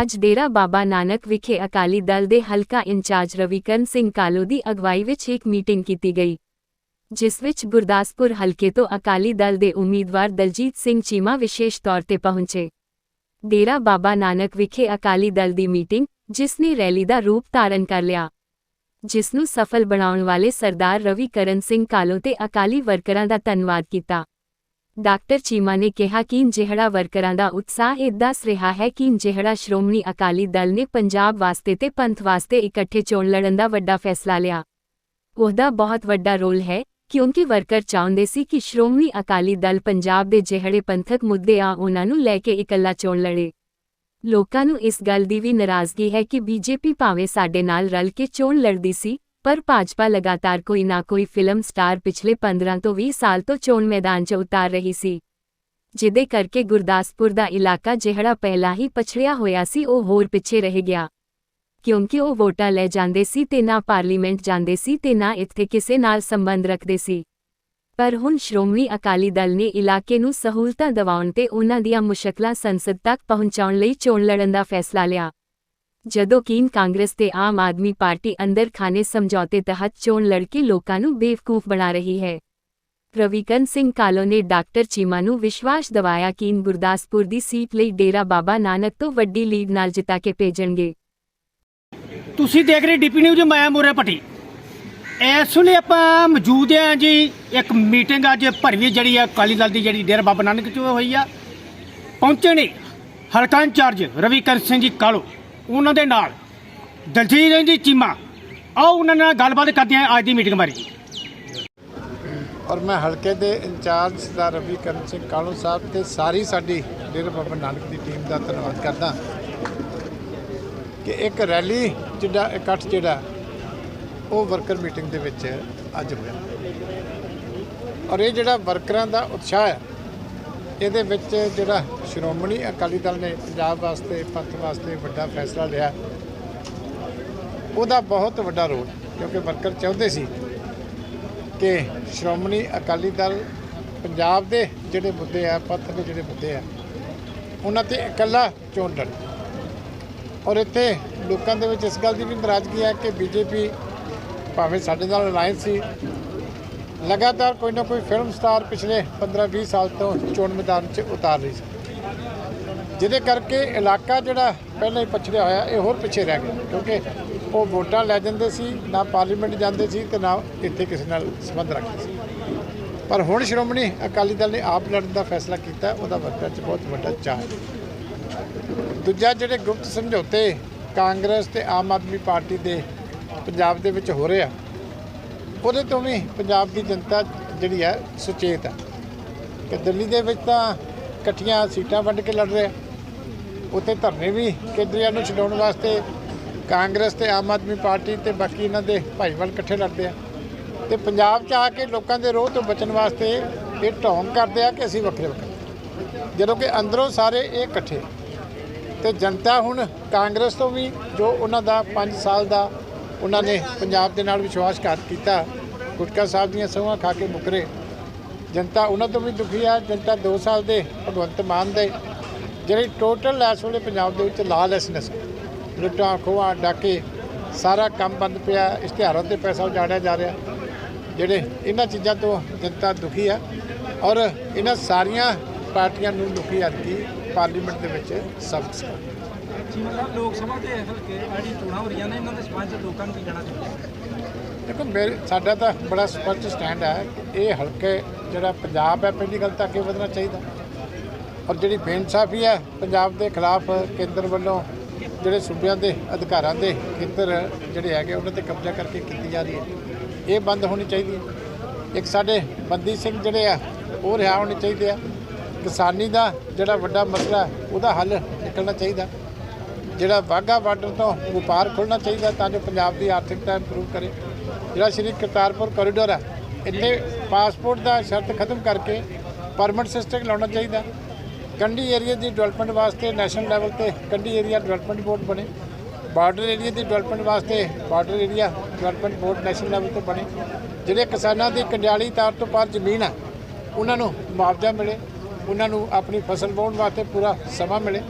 ਅੱਜ ਡੇਰਾ ਬਾਬਾ ਨਾਨਕ ਵਿਖੇ ਅਕਾਲੀ ਦਲ ਦੇ ਹਲਕਾ ਇੰਚਾਰਜ ਰਵੀਕਰਨ ਸਿੰਘ ਕਾਲੋ ਦੀ ਅਗਵਾਈ ਵਿੱਚ ਇੱਕ ਮੀਟਿੰਗ ਕੀਤੀ ਗਈ, ਜਿਸ ਵਿੱਚ ਗੁਰਦਾਸਪੁਰ ਹਲਕੇ ਤੋਂ ਅਕਾਲੀ ਦਲ ਦੇ ਉਮੀਦਵਾਰ ਦਲਜੀਤ ਸਿੰਘ ਚੀਮਾ ਵਿਸ਼ੇਸ਼ ਤੌਰ ਤੇ ਪਹੁੰਚੇ। ਡੇਰਾ ਬਾਬਾ ਨਾਨਕ ਵਿਖੇ ਅਕਾਲੀ ਦਲ ਦੀ ਮੀਟਿੰਗ, ਜਿਸ ਨੇ ਰੈਲੀ ਦਾ ਰੂਪ ਧਾਰਨ ਕਰ ਲਿਆ, ਜਿਸ ਨੂੰ ਸਫਲ ਬਣਾਉਣ ਵਾਲੇ ਸਰਦਾਰ ਰਵੀਕਰਨ ਸਿੰਘ ਕਾਲੋ ਤੇ ਅਕਾਲੀ ਵਰਕਰਾਂ ਦਾ ਧੰਨਵਾਦ ਕੀਤਾ। ਡਾਕਟਰ ਚੀਮਾ ਨੇ ਕਿਹਾ ਕਿ ਜਿਹੜਾ ਵਰਕਰਾਂ ਦਾ ਉਤਸ਼ਾਹ ਇਹ ਦੱਸ ਰਿਹਾ ਹੈ ਕਿ ਜਿਹੜਾ ਸ਼੍ਰੋਮਣੀ ਅਕਾਲੀ ਦਲ ਨੇ ਪੰਜਾਬ ਵਾਸਤੇ ਤੇ ਪੰਥ ਵਾਸਤੇ ਇਕੱਠੇ ਚੋਣ ਲੜਨ ਦਾ ਵੱਡਾ ਫੈਸਲਾ ਲਿਆ। ਉਹਦਾ ਬਹੁਤ ਵੱਡਾ ਰੋਲ ਹੈ, ਕਿਉਂਕਿ ਵਰਕਰ ਚਾਹੁੰਦੇ ਸੀ ਕਿ ਸ਼੍ਰੋਮਣੀ ਅਕਾਲੀ ਦਲ ਪੰਜਾਬ ਦੇ ਜਿਹੜੇ ਪੰਥਕ ਮੁੱਦੇ ਆ ਉਹਨਾਂ ਨੂੰ ਲੈ ਕੇ ਇਕੱਲਾ ਚੋਣ ਲੜੇ। ਲੋਕਾਂ ਨੂੰ ਇਸ ਗੱਲ ਦੀ ਵੀ ਨਾਰਾਜ਼ਗੀ ਹੈ ਕਿ ਬੀਜੇਪੀ ਭਾਵੇਂ ਸਾਡੇ ਨਾਲ ਰਲ ਕੇ ਚੋਣ ਲੜਦੀ ਸੀ ਪਰ ਭਾਜਪਾ ਲਗਾਤਾਰ ਕੋਈ ਨਾ ਕੋਈ ਫਿਲਮ ਸਟਾਰ ਪਿਛਲੇ 15 ਤੋਂ 20 ਸਾਲ ਤੋਂ ਚੋਣ ਮੈਦਾਨ 'ਚ ਉਤਾਰ ਰਹੀ ਸੀ। ਜਿਹਦੇ ਕਰਕੇ ਗੁਰਦਾਸਪੁਰ ਦਾ ਇਲਾਕਾ ਜਿਹੜਾ ਪਹਿਲਾਂ ਹੀ ਪਛੜਿਆ ਹੋਇਆ ਸੀ, ਉਹ ਹੋਰ ਪਿੱਛੇ ਰਹਿ ਗਿਆ। ਕਿਉਂਕਿ ਉਹ ਵੋਟਾਂ ਲੈ ਜਾਂਦੇ ਸੀ ਤੇ ਨਾ ਪਾਰਲੀਮੈਂਟ ਜਾਂਦੇ ਸੀ ਤੇ ਨਾ ਇੱਥੇ ਕਿਸੇ ਨਾਲ ਸੰਬੰਧ ਰੱਖਦੇ ਸੀ। ਪਰ ਹੁਣ ਸ਼੍ਰੋਮਣੀ ਅਕਾਲੀ ਦਲ ਨੇ ਇਲਾਕੇ ਨੂੰ ਸਹੂਲਤਾਂ ਦਿਵਾਉਣ ਤੇ ਉਹਨਾਂ ਦੀਆਂ ਮੁਸ਼ਕਲਾਂ ਸੰਸਦ ਤੱਕ ਪਹੁੰਚਾਉਣ ਲਈ ਚੋਣ ਲੜਨ ਦਾ ਫੈਸਲਾ ਲਿਆ। ਜਦੋਂ ਕੀਨ ਕਾਂਗਰਸ ਤੇ ਆਮ ਆਦਮੀ ਪਾਰਟੀ ਅੰਦਰ ਖਾਨੇ ਸਮਝੌਤੇ ਤਹਿਤ ਚੋਣ ਲੜ ਕੇ ਲੋਕਾਂ ਨੂੰ ਬੇਵਕੂਫ ਬਣਾ ਰਹੀ ਹੈ। ਰਵੀਕਰਨ ਸਿੰਘ ਕਾਲੋ ਨੇ ਡਾਕਟਰ ਚੀਮਾ ਨੂੰ ਵਿਸ਼ਵਾਸ ਦਿਵਾਇਆ ਕਿ ਇਨ ਗੁਰਦਾਸਪੁਰ ਦੀ ਸੀਟ ਲਈ ਡੇਰਾ ਬਾਬਾ ਨਾਨਕ ਤੋਂ ਵੱਡੀ ਲੀਡ ਨਾਲ ਜਿਤਾ ਕੇ ਭੇਜਣਗੇ। ਤੁਸੀਂ ਦੇਖ ਰਹੇ ਡੀਪੀ ਨਿਊਜ਼, ਮੈਂ ਮੋਰੇ ਪੱਟੀ ਇਸ ਵੇਲੇ ਆਪਾਂ ਮੌਜੂਦ ਹਾਂ ਜੀ, ਇੱਕ ਮੀਟਿੰਗ ਅੱਜ ਭਰਵੀ ਜਿਹੜੀ ਆ, ਅਕਾਲੀ ਦਲ ਦੀ ਜਿਹੜੀ ਡੇਰਾ ਬਾਬਾ ਨਾਨਕ ਚ ਹੋਈ ਆ। ਪਹੁੰਚੇ ਨੇ ਹਲਕਾ ਇੰਚਾਰਜ ਰਵੀਕਰਨ ਸਿੰਘ ਜੀ ਕਾਲੋ। ਉਹਨਾਂ ਦੇ ਨਾਲ ਦਲਜੀਤ ਸਿੰਘ ਜੀ ਚੀਮਾ ਆਓ ਉਹਨਾਂ ਨਾਲ ਗੱਲਬਾਤ ਕਰਦੇ ਹਾਂ ਅੱਜ ਦੀ ਮੀਟਿੰਗ ਬਾਰੇ। ਔਰ ਮੈਂ ਹਲਕੇ ਦੇ ਇੰਚਾਰਜ ਸਰਦਾਰ ਰਵੀ ਕਰਨ ਸਿੰਘ ਕਾਲੂ ਸਾਹਿਬ ਤੇ ਸਾਰੀ ਸਾਡੀ ਡੇਰਾ ਬਾਬਾ ਨਾਨਕ ਦੀ ਟੀਮ ਦਾ ਧੰਨਵਾਦ ਕਰਦਾ ਕਿ ਇੱਕ ਰੈਲੀ ਜਿਹੜਾ ਇਕੱਠ ਜਿਹੜਾ, ਉਹ ਵਰਕਰ ਮੀਟਿੰਗ ਦੇ ਵਿੱਚ ਅੱਜ ਹੋਇਆ। ਔਰ ਇਹ ਜਿਹੜਾ ਵਰਕਰਾਂ ਦਾ ਉਤਸ਼ਾਹ ਹੈ ਇਹਦੇ ਵਿੱਚ ਜਿਹੜਾ ਸ਼੍ਰੋਮਣੀ ਅਕਾਲੀ ਦਲ ਨੇ ਪੰਜਾਬ ਵਾਸਤੇ ਪੰਥ ਵਾਸਤੇ ਵੱਡਾ ਫੈਸਲਾ ਲਿਆ। ਉਹਦਾ ਬਹੁਤ ਵੱਡਾ ਰੋਲ, ਕਿਉਂਕਿ ਵਰਕਰ ਚਾਹੁੰਦੇ ਸੀ ਕਿ ਸ਼੍ਰੋਮਣੀ ਅਕਾਲੀ ਦਲ ਪੰਜਾਬ ਦੇ ਜਿਹੜੇ ਮੁੱਦੇ ਆ ਪੰਥ ਦੇ ਜਿਹੜੇ ਮੁੱਦੇ ਆ, ਉਹਨਾਂ ਤੇ ਇਕੱਲਾ ਚੋਣ ਲੜੇ ਔਰ ਇੱਥੇ ਲੋਕਾਂ ਦੇ ਵਿੱਚ ਇਸ ਗੱਲ ਦੀ ਵੀ ਨਾਰਾਜ਼ਗੀ ਹੈ ਕਿ ਬੀਜੇਪੀ ਭਾਵੇਂ ਸਾਡੇ ਨਾਲ ਅਲਾਈਅੰਸ ਸੀ ਲਗਾਤਾਰ ਕੋਈ ਨਾ ਕੋਈ ਫਿਲਮ ਸਟਾਰ ਪਿਛਲੇ 15-20 ਸਾਲ ਤੋਂ ਚੋਣ ਮੈਦਾਨ 'ਚ ਉਤਾਰ ਰਹੀ ਸੀ। ਜਿਹਦੇ ਕਰਕੇ ਇਲਾਕਾ ਜਿਹੜਾ ਪਹਿਲਾਂ ਹੀ ਪਛੜਿਆ ਹੋਇਆ, ਇਹ ਹੋਰ ਪਿੱਛੇ ਰਹਿ ਗਿਆ। ਕਿਉਂਕਿ ਉਹ ਵੋਟਾਂ ਲੈ ਜਾਂਦੇ ਸੀ, ਨਾ ਪਾਰਲੀਮੈਂਟ ਜਾਂਦੇ ਸੀ ਤੇ ਨਾ ਇੱਥੇ ਕਿਸੇ ਨਾਲ ਸੰਬੰਧ ਰੱਖਦੇ ਸੀ। ਪਰ ਹੁਣ ਸ਼੍ਰੋਮਣੀ ਅਕਾਲੀ ਦਲ ਨੇ ਆਪ ਲੜਨ ਦਾ ਫੈਸਲਾ ਕੀਤਾ, ਉਹਦਾ ਵਰਕਰਾਂ 'ਚ ਬਹੁਤ ਵੱਡਾ ਚਾਅ ਦੂਜਾ ਜਿਹੜੇ ਗੁਪਤ ਸਮਝੌਤੇ ਕਾਂਗਰਸ ਤੇ ਆਮ ਆਦਮੀ ਪਾਰਟੀ ਦੇ ਪੰਜਾਬ ਦੇ ਵਿੱਚ ਹੋ ਰਹੇ ਆ ਉਹਦੇ ਤੋਂ ਵੀ ਪੰਜਾਬ ਦੀ ਜਨਤਾ ਜਿਹੜੀ ਹੈ ਸੁਚੇਤ ਹੈ ਕਿ ਦਿੱਲੀ ਦੇ ਵਿੱਚ ਤਾਂ ਇਕੱਠੀਆਂ ਸੀਟਾਂ ਵੰਡ ਕੇ ਲੜ ਰਹੇ ਉੱਥੇ ਧਰਨੇ ਵੀ ਕੇਂਦਰੀਆਂ ਨੂੰ ਛਡਾਉਣ ਵਾਸਤੇ ਕਾਂਗਰਸ ਤੇ ਆਮ ਆਦਮੀ ਪਾਰਟੀ ਤੇ ਬਾਕੀ ਇਹਨਾਂ ਦੇ ਭਾਈਵਾਲ ਇਕੱਠੇ ਲੜਦੇ ਆ। ਤੇ ਪੰਜਾਬ 'ਚ ਆ ਕੇ ਲੋਕਾਂ ਦੇ ਰੋਹ ਤੋਂ ਬਚਣ ਵਾਸਤੇ ਇਹ ਢੋਂਗ ਕਰਦੇ ਆ ਕਿ ਅਸੀਂ ਵੱਖਰੇ ਵੱਖਰੇ ਜਦੋਂ ਕਿ ਅੰਦਰੋਂ ਸਾਰੇ ਇਹ ਇਕੱਠੇ ਤੇ ਜਨਤਾ ਹੁਣ ਕਾਂਗਰਸ ਤੋਂ ਵੀ, ਜੋ ਉਹਨਾਂ ਦਾ 5 ਸਾਲ ਦਾ ਉਹਨਾਂ ਨੇ ਪੰਜਾਬ ਦੇ ਨਾਲ ਵਿਸ਼ਵਾਸਘਾਤ ਕੀਤਾ। ਗੁਟਕਾ ਸਾਹਿਬ ਦੀਆਂ ਸਹੁੰਆਂ ਖਾ ਕੇ ਮੁਕਰੇ। ਜਨਤਾ ਉਹਨਾਂ ਤੋਂ ਵੀ ਦੁਖੀ ਆ, ਜਨਤਾ 2 ਸਾਲ ਦੇ ਭਗਵੰਤ ਮਾਨ ਦੇ। ਜਿਹੜੀ ਟੋਟਲ ਇਸ ਵੇਲੇ ਪੰਜਾਬ ਦੇ ਵਿੱਚ ਲਾਲੈਸਨੈਸ ਲੁੱਟਾਂ, ਖੋਹਾਂ, ਡਾਕੇ, ਸਾਰਾ ਕੰਮ ਬੰਦ ਪਿਆ, ਇਸ਼ਤਿਹਾਰਾਂ ਤੇ ਪੈਸਾ ਉਜਾੜਿਆ ਜਾ ਰਿਹਾ। ਜਿਹੜੇ ਇਹਨਾਂ ਚੀਜ਼ਾਂ ਤੋਂ ਜਨਤਾ ਦੁਖੀ ਆ ਔਰ ਇਹਨਾਂ ਸਾਰੀਆਂ ਪਾਰਟੀਆਂ ਨੂੰ ਦੁਖੀ ਅੱਜ ਪਾਰਲੀਮੈਂਟ ਦੇ ਵਿੱਚ ਸਬਕ ਸਿਖਾਉਣਾ। ਚੀਮਾ ਸਾਹਿਬ ਲੋਕ ਸਭਾ ਦੇ ਹਲਕੇ ਆੜੀ ਚੋਣਾਂ ਹੋ ਰਹੀਆਂ ਨੇ, ਇਹਨਾਂ ਦੇ ਸਬੰਧ ਲੋਕਾਂ ਨੂੰ ਕੀ ਕਹਿਣਾ ਚਾਹੁੰਦੇ ਦੇਖੋ, ਮੇਰੇ, ਸਾਡਾ ਤਾਂ ਬੜਾ ਸਪਸ਼ਟ ਸਟੈਂਡ ਹੈ ਕਿ ਇਹ ਹਲਕੇ, ਜਿਹੜਾ ਪੰਜਾਬ ਹੈ, ਪਹਿਲੀ ਗੱਲ ਤਾਂ ਅੱਗੇ ਵਧਣਾ ਚਾਹੀਦਾ। ਔਰ ਜਿਹੜੀ ਬੇਇਨਸਾਫੀ ਹੈ, ਪੰਜਾਬ ਦੇ ਖਿਲਾਫ ਕੇਂਦਰ ਵੱਲੋਂ ਜਿਹੜੇ ਸੂਬਿਆਂ ਦੇ ਅਧਿਕਾਰਾਂ ਦੇ ਖੇਤਰ ਜਿਹੜੇ ਹੈਗੇ, ਉਹਨਾਂ ਤੇ ਕਬਜ਼ਾ ਕਰਕੇ ਕੀਤੀ ਜਾ ਰਹੀ ਹੈ। ਇਹ ਬੰਦ ਹੋਣੀ ਚਾਹੀਦੀ ਹੈ। ਇੱਕ ਸਾਡੇ ਬੰਦੀ ਸਿੰਘ ਜਿਹੜੇ ਆ, ਉਹ ਰਿਹਾ ਹੋਣੇ ਚਾਹੀਦੇ ਆ। ਕਿਸਾਨੀ ਦਾ ਜਿਹੜਾ ਵੱਡਾ ਮਸਲਾ, ਉਹਦਾ ਹੱਲ ਨਿਕਲਣਾ ਚਾਹੀਦਾ। ਜਿਹੜਾ ਵਾਹਗਾ ਬਾਰਡਰ ਤੋਂ ਵਪਾਰ ਖੁੱਲ੍ਹਣਾ ਚਾਹੀਦਾ ਤਾਂ ਜੋ ਪੰਜਾਬ ਦੀ ਆਰਥਿਕਤਾ ਇੰਪਰੂਵ ਕਰੇ। ਜਿਹੜਾ ਸ਼੍ਰੀ ਕਰਤਾਰਪੁਰ ਕੋਰੀਡੋਰ ਹੈ, ਇੱਥੇ ਪਾਸਪੋਰਟ ਦਾ ਸ਼ਰਤ ਖਤਮ ਕਰਕੇ ਪਰਮਿਟ ਸਿਸਟਮ ਲਾਉਣਾ ਚਾਹੀਦਾ। ਕੰਢੀ ਏਰੀਆ ਦੀ ਡਿਵੈਲਪਮੈਂਟ ਵਾਸਤੇ ਨੈਸ਼ਨਲ ਲੈਵਲ ਤੇ ਕੰਢੀ ਏਰੀਆ ਡਿਵੈਲਪਮੈਂਟ ਬੋਰਡ ਬਣੇ। ਬਾਰਡਰ ਏਰੀਆ ਦੀ ਡਿਵੈਲਪਮੈਂਟ ਵਾਸਤੇ border area development board national level ਤੇ ਬਣੇ। ਜਿਹੜੇ ਕਿਸਾਨਾਂ ਦੀ ਕੰਡਿਆਲੀ ਤਾਰ ਤੋਂ ਪਾਰ ਜ਼ਮੀਨ ਆ ਉਹਨਾਂ ਨੂੰ ਮੁਆਵਜ਼ਾ ਮਿਲੇ। ਉਹਨਾਂ ਨੂੰ ਆਪਣੀ ਫਸਲ ਵਾਹੁਣ ਵਾਸਤੇ ਪੂਰਾ ਸਮਾਂ ਮਿਲੇ।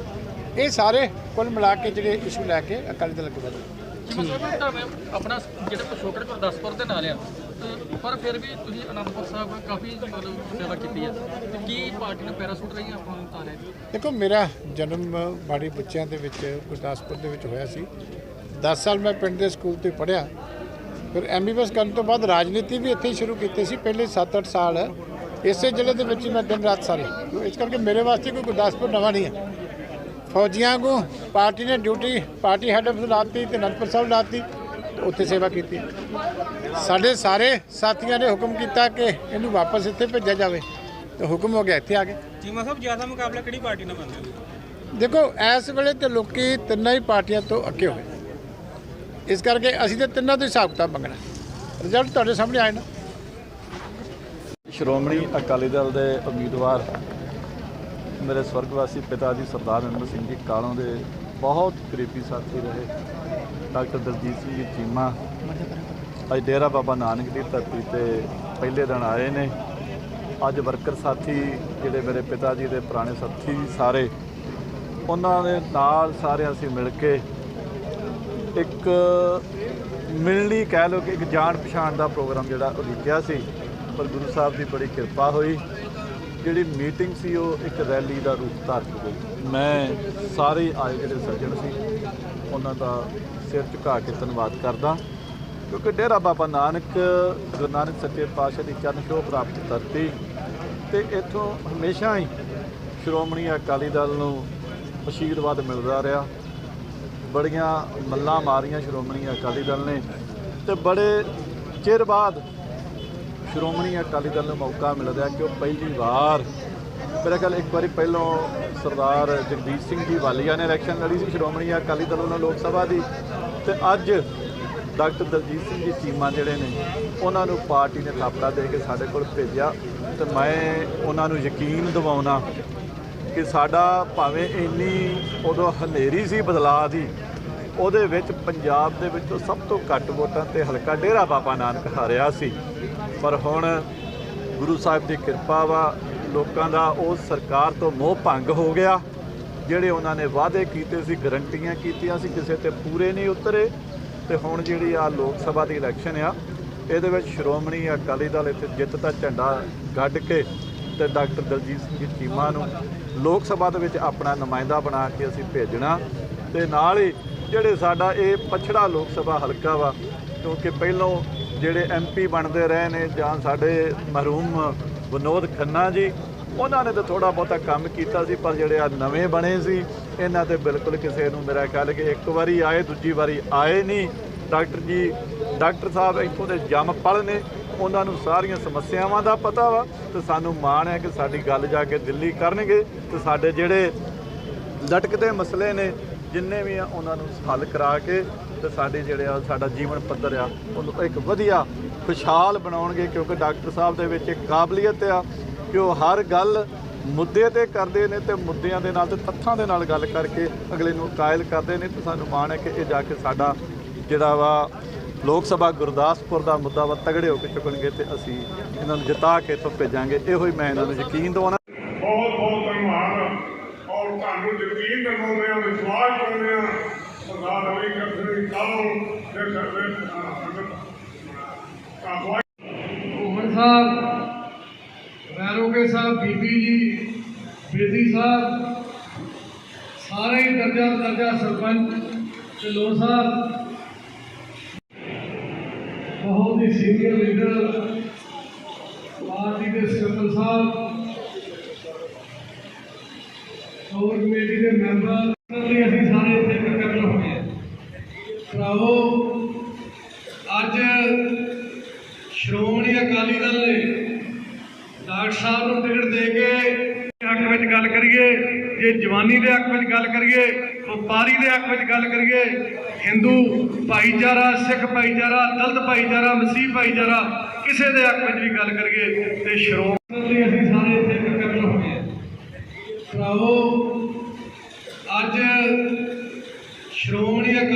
ਇਹ ਸਾਰੇ ਕੁੱਲ ਮਿਲਾ ਕੇ ਜਿਹੜੇ ਇਸ਼ੂ ਲੈ ਕੇ ਅਕਾਲੀ ਦਲ ਅੱਗੇ ਵਧੇ ਆਪਣਾ ਜਿਹੜੇ ਪਿਛੋਕੜ ਗੁਰਦਾਸਪੁਰ ਦੇ ਨਾਲ ਆ ਤੇ ਪਰ ਫਿਰ ਵੀ ਤੁਸੀਂ ਅਨੰਦਪੁਰ ਸਾਹਿਬ ਕਾਫੀ ਮਤਲਬ ਸੇਵਾ ਕੀਤੀ ਹੈ ਤੇ ਕੀ ਪਾਰਟੀ ਨੇ ਪੈਰਾਸੂਟ ਰਹੀਆਂ ਆਪਾਂ ਨੂੰ ਤਾਰੇ ਦੇਖੋ ਮੇਰਾ ਜਨਮ ਬਾੜੀ ਬੱਚਿਆਂ ਦੇ ਵਿੱਚ ਗੁਰਦਾਸਪੁਰ ਦੇ ਵਿੱਚ ਹੋਇਆ ਸੀ। 10 ਸਾਲ ਮੈਂ ਪਿੰਡ ਦੇ ਸਕੂਲ ਤੋਂ ਹੀ ਪੜ੍ਹਿਆ। ਫਿਰ ਐਮਬੀਬੀਐਸ ਕਰਨ ਤੋਂ ਬਾਅਦ ਰਾਜਨੀਤੀ ਵੀ ਇੱਥੇ ਹੀ ਸ਼ੁਰੂ ਕੀਤੀ ਸੀ। ਪਹਿਲੇ 7-8 ਸਾਲ ਇਸੇ ਜ਼ਿਲ੍ਹੇ ਦੇ ਵਿੱਚ ਮੈਂ ਦਿਨ ਰਾਤ ਸਾਰੀ ਤੋ ਇਸ ਕਰਕੇ ਮੇਰੇ ਵਾਸਤੇ ਕੋਈ ਗੁਰਦਾਸਪੁਰ ਨਵਾਂ ਨਹੀਂ ਹੈ ਫੌਜੀਆਂ ਨੂੰ ਪਾਰਟੀ ਨੇ ਡਿਊਟੀ ਪਾਰਟੀ ਹੈੱਡ ਆਫਿਸ ਲਾਤੀ ਤੇ ਅਨੰਦਪੁਰ ਸਾਹਿਬ ਲਾਤੀ ਉੱਥੇ ਸੇਵਾ ਕੀਤੀ। ਸਾਡੇ ਸਾਰੇ ਸਾਥੀਆਂ ਨੇ ਹੁਕਮ ਕੀਤਾ ਕਿ ਇਹਨੂੰ ਵਾਪਸ ਇੱਥੇ ਭੇਜਿਆ ਜਾਵੇ। ਤੇ ਹੁਕਮ ਹੋ ਗਿਆ ਇੱਥੇ ਆ ਗਏ ਚੀਮਾ ਸਾਹਿਬ ਜ਼ਿਆਦਾ ਮੁਕਾਬਲਾ ਕਿਹੜੀ ਪਾਰਟੀ ਨਾਲ ਬਣਦਾ? ਦੇਖੋ ਇਸ ਵੇਲੇ ਤੇ ਲੋਕੀ ਤਿੰਨਾਂ ਹੀ ਪਾਰਟੀਆਂ ਤੋਂ ਅੱਕੇ ਹੋਏ। ਇਸ ਕਰਕੇ ਅਸੀਂ ਤੇ ਤਿੰਨਾਂ ਤੋਂ ਹਿਸਾਬ ਕਿਤਾਬ ਮੰਗਣਾ। ਰਿਜ਼ਲਟ ਤੁਹਾਡੇ ਸਾਹਮਣੇ ਆਏ ਨਾ। ਸ਼੍ਰੋਮਣੀ ਅਕਾਲੀ ਦਲ ਦੇ ਉਮੀਦਵਾਰ ਮੇਰੇ ਸਵਰਗਵਾਸੀ ਪਿਤਾ ਜੀ ਸਰਦਾਰ ਨੰਦ ਸਿੰਘ ਜੀ ਕਾਲੋਂ ਦੇ ਬਹੁਤ ਕਰੀਬੀ ਸਾਥੀ ਰਹੇ। ਡਾਕਟਰ ਦਲਜੀਤ ਸਿੰਘ ਜੀ ਚੀਮਾ, ਅੱਜ ਡੇਰਾ ਬਾਬਾ ਨਾਨਕ ਦੀ ਧਰਤੀ ਤੇ ਪਹਿਲੇ ਦਿਨ ਆਏ ਨੇ। ਅੱਜ ਵਰਕਰ ਸਾਥੀ ਜਿਹੜੇ ਮੇਰੇ ਪਿਤਾ ਜੀ ਦੇ ਪੁਰਾਣੇ ਸਾਥੀ ਸਾਰੇ, ਉਹਨਾਂ ਦੇ ਨਾਲ ਸਾਰੇ ਅਸੀਂ ਮਿਲ ਕੇ ਇੱਕ ਮਿਲਣੀ ਕਹਿ ਲਓ ਕਿ ਇੱਕ ਜਾਣ ਪਛਾਣ ਦਾ ਪ੍ਰੋਗਰਾਮ ਜਿਹੜਾ ਉਲੀਕਿਆ ਸੀ। ਪਰ ਗੁਰੂ ਸਾਹਿਬ ਦੀ ਬੜੀ ਕਿਰਪਾ ਹੋਈ। ਜਿਹੜੀ ਮੀਟਿੰਗ ਸੀ ਉਹ ਇੱਕ ਰੈਲੀ ਦਾ ਰੂਪ ਧਾਰ ਚੁੱਕੀ ਮੈਂ ਸਾਰੇ ਆਏ ਜਿਹੜੇ ਸੱਜਣ ਸੀ, ਉਹਨਾਂ ਦਾ ਸਿਰ ਝੁਕਾ ਕੇ ਧੰਨਵਾਦ ਕਰਦਾ। ਕਿਉਂਕਿ ਡੇਰਾ ਬਾਬਾ ਨਾਨਕ, ਗੁਰੂ ਨਾਨਕ ਸੱਚੇ ਪਾਤਸ਼ਾਹ ਦੀ ਚਰਨ ਛੋਹ ਪ੍ਰਾਪਤ ਧਰਤੀ ਤੇ ਇੱਥੋਂ ਹਮੇਸ਼ਾ ਹੀ ਸ਼੍ਰੋਮਣੀ ਅਕਾਲੀ ਦਲ ਨੂੰ ਆਸ਼ੀਰਵਾਦ ਮਿਲਦਾ ਰਿਹਾ। ਬੜੀਆਂ ਮੱਲਾਂ ਮਾਰੀਆਂ ਸ਼੍ਰੋਮਣੀ ਅਕਾਲੀ ਦਲ ਨੇ ਤੇ ਬੜੇ ਚਿਰ ਬਾਅਦ ਸ਼੍ਰੋਮਣੀ ਅਕਾਲੀ ਦਲ ਨੂੰ ਮੌਕਾ ਮਿਲਦਾ ਕਿ ਉਹ ਪਹਿਲੀ ਵਾਰ, ਮੇਰੇ ਖਿਆਲ ਇੱਕ ਵਾਰੀ ਪਹਿਲਾਂ ਸਰਦਾਰ ਜਗਦੀਸ਼ ਸਿੰਘ ਜੀ ਵਾਲੀਆ ਨੇ ਇਲੈਕਸ਼ਨ ਲੜੀ ਸੀ, ਸ਼੍ਰੋਮਣੀ ਅਕਾਲੀ ਦਲ ਵੱਲੋਂ ਲੋਕ ਸਭਾ ਦੀ। ਤੇ ਅੱਜ ਡਾਕਟਰ ਦਲਜੀਤ ਸਿੰਘ ਜੀ ਚੀਮਾ ਜਿਹੜੇ ਨੇ, ਉਹਨਾਂ ਨੂੰ ਪਾਰਟੀ ਨੇ ਥਾਪੜਾ ਦੇ ਕੇ ਸਾਡੇ ਕੋਲ ਭੇਜਿਆ। ਤੇ ਮੈਂ ਉਹਨਾਂ ਨੂੰ ਯਕੀਨ ਦਿਵਾਉਣਾ ਕਿ ਸਾਡਾ ਭਾਵੇਂ ਇੰਨੀ ਉਦੋਂ ਹਨੇਰੀ ਸੀ ਬਦਲਾਅ ਦੀ ਉਹਦੇ ਵਿੱਚ ਪੰਜਾਬ ਦੇ ਵਿੱਚੋਂ ਸਭ ਤੋਂ ਘੱਟ ਵੋਟਾਂ ਤੇ ਹਲਕਾ ਡੇਰਾ ਬਾਬਾ ਨਾਨਕ ਹਾਰਿਆ ਸੀ। ਪਰ ਹੁਣ ਗੁਰੂ ਸਾਹਿਬ ਦੀ ਕਿਰਪਾ ਵਾ, ਲੋਕਾਂ ਦਾ ਉਸ ਸਰਕਾਰ ਤੋਂ ਮੋਹ ਭੰਗ ਹੋ ਗਿਆ, ਜਿਹੜੇ ਉਹਨਾਂ ਨੇ ਵਾਅਦੇ ਕੀਤੇ ਸੀ, ਗਰੰਟੀਆਂ ਕੀਤੀਆਂ ਸੀ, ਕਿਸੇ ਤੇ ਪੂਰੇ ਨਹੀਂ ਉਤਰੇ। ਤੇ ਹੁਣ ਜਿਹੜੀ ਆ ਲੋਕ ਸਭਾ ਦੀ ਇਲੈਕਸ਼ਨ ਆ, ਇਹਦੇ ਵਿੱਚ ਸ਼੍ਰੋਮਣੀ ਅਕਾਲੀ ਦਲ ਇੱਥੇ ਜਿੱਤ ਦਾ ਝੰਡਾ ਗੱਡ ਕੇ ਤੇ ਡਾਕਟਰ ਦਲਜੀਤ ਸਿੰਘ ਜੀ ਚੀਮਾ ਨੂੰ ਲੋਕ ਸਭਾ ਦੇ ਵਿੱਚ ਆਪਣਾ ਨੁਮਾਇੰਦਾ ਬਣਾ ਕੇ ਅਸੀਂ ਭੇਜਣਾ। ਤੇ ਨਾਲ ਹੀ ਜਿਹੜੇ ਸਾਡਾ ਇਹ ਪਛੜਾ ਲੋਕ ਸਭਾ ਹਲਕਾ ਵਾ, ਕਿਉਂਕਿ ਪਹਿਲੋਂ ਜਿਹੜੇ ਐਮਪੀ ਬਣਦੇ ਰਹੇ ਨੇ ਜਾਂ ਸਾਡੇ ਮਰਹੂਮ ਵਿਨੋਦ ਖੰਨਾ ਜੀ, ਉਹਨਾਂ ਨੇ ਤਾਂ ਥੋੜਾ ਬਹੁਤਾ ਕੰਮ ਕੀਤਾ ਸੀ, ਪਰ ਜਿਹੜੇ ਆ ਨਵੇਂ ਬਣੇ ਸੀ, ਇਹਨਾਂ ਤੇ ਬਿਲਕੁਲ ਕਿਸੇ ਨੂੰ ਮੇਰਾ ਖਿਆਲ ਕਿ ਇੱਕ ਵਾਰੀ ਆਏ, ਦੂਜੀ ਵਾਰੀ ਆਏ ਨਹੀਂ। ਡਾਕਟਰ ਜੀ, ਡਾਕਟਰ ਸਾਹਿਬ ਇੱਥੋਂ ਦੇ ਜੰਮ ਪਲ ਨੇ, ਉਹਨਾਂ ਨੂੰ ਸਾਰੀਆਂ ਸਮੱਸਿਆਵਾਂ ਦਾ ਪਤਾ ਵਾ, ਤੇ ਸਾਨੂੰ ਮਾਣ ਹੈ ਕਿ ਸਾਡੀ ਗੱਲ ਜਾ ਕੇ ਦਿੱਲੀ ਕਰਨਗੇ, ਤੇ ਸਾਡੇ ਜਿਹੜੇ ਲਟਕਦੇ ਮਸਲੇ ਨੇ ਜਿੰਨੇ ਵੀ ਆ, ਉਹਨਾਂ ਨੂੰ ਹੱਲ ਕਰਾ ਕੇ ਤੇ ਸਾਡੇ ਜਿਹੜੇ ਆ, ਸਾਡਾ ਜੀਵਨ ਪੱਧਰ ਆ, ਉਹਨੂੰ ਇੱਕ ਵਧੀਆ ਖੁਸ਼ਹਾਲ ਬਣਾਉਣਗੇ, ਕਿਉਂਕਿ ਡਾਕਟਰ ਸਾਹਿਬ ਦੇ ਵਿੱਚ ਇੱਕ ਕਾਬਲੀਅਤ ਆ ਕਿ ਉਹ ਹਰ ਗੱਲ ਮੁੱਦੇ ਤੇ ਕਰਦੇ ਨੇ ਤੇ ਮੁੱਦਿਆਂ ਦੇ ਨਾਲ ਤੇ ਤੱਥਾਂ ਦੇ ਨਾਲ ਗੱਲ ਕਰਕੇ ਅਗਲੇ ਨੂੰ ਕਾਇਲ ਕਰਦੇ ਨੇ ਤੇ ਸਾਨੂੰ ਮਾਣ ਹੈ ਕਿ ਇਹ ਜਾ ਕੇ ਸਾਡਾ ਜਿਹੜਾ ਵਾ ਲੋਕ ਸਭਾ ਗੁਰਦਾਸਪੁਰ ਦਾ ਮੁੱਦਾ ਵਾ ਤਗੜੇ ਹੋ ਕੇ ਚੁੱਕਣਗੇ ਤੇ ਅਸੀਂ ਇਹਨਾਂ ਨੂੰ ਜਿਤਾ ਕੇ ਇੱਥੋਂ ਭੇਜਾਂਗੇ। ਇਹੋ ਹੀ ਮੈਂ ਇਹਨਾਂ ਨੂੰ ਯਕੀਨ ਦਿਵਾਉਣਾ ਬਹੁਤ ਬਹੁਤ ਧੰਨਵਾਦ ਔਰ ਤੁਹਾਨੂੰ ਯਕੀਨ ਦਿਵਾਉਂਦੇ ਹਾਂ ਵਿਸ਼ਵਾਸ ਕਰਦੇ ਹਾਂ ਸਰਦਾਰ ਰਵੀ ਕ੍ਰਿਸ਼ਨ ਕਾਲੋਂ ਦੇ ਕਰਦੇ ਕਾਬੂ ਘੁੰਮਣ ਸਾਹਿਬ ਰੈਰੋਗੇ ਸਾਹਿਬ, ਬੀਬੀ ਜੀ, ਬੇਦੀ ਸਾਹਿਬ, ਸਾਰੇ ਹੀ ਦਰਜਾ ਦਰਜਾ ਸਰਪੰਚ ਤੇ ਲੋ ਸਾਹਿਬ, ਬਹੁਤ ਹੀ ਸੀਨੀਅਰ ਲੀਡਰ ਪਾਰਟੀ ਦੇ ਸਕੱਤਰ ਸਾਹਿਬ, ਹੋਰ ਕਮੇਟੀ ਦੇ ਮੈਂਬਰ ਲਈ ਅਸੀਂ ਸਾਰੇ ਇੱਥੇ ਇਕੱਠੇ ਹੋਏ ਹਾਂ ਭਰਾਵੋ ਅੱਜ ਸ਼੍ਰੋਮਣੀ ਅਕਾਲੀ ਦਲ ਨੇ ਡਾਕਟਰ ਸਾਹਿਬ ਨੂੰ ਟਿਕਟ ਦੇ ਕੇ ਹੱਕ ਵਿੱਚ ਗੱਲ ਕਰੀਏ ਜੇ ਜਵਾਨੀ ਦੇ ਹੱਕ ਵਿੱਚ ਗੱਲ ਕਰੀਏ, ਵਪਾਰੀ ਦੇ ਹੱਕ ਵਿੱਚ ਗੱਲ ਕਰੀਏ ਹਿੰਦੂ ਭਾਈਚਾਰਾ, ਸਿੱਖ ਭਾਈਚਾਰਾ, ਦਲਤ ਭਾਈਚਾਰਾ, ਮਸੀਹ ਭਾਈਚਾਰਾ, ਕਿਸੇ ਦੇ ਹੱਕ ਵਿੱਚ ਵੀ ਗੱਲ ਕਰੀਏ, ਤੇ ਸ਼੍ਰੋਮਣੀ ਲਈ ਅਸੀਂ ਸਾਰੇ ਇੱਥੇ ਇਕੱਠੇ ਹੋਏ ਹਾਂ। ਭਰਾਵੋ, ਅੱਜ ਸ਼੍ਰੋਮਣੀ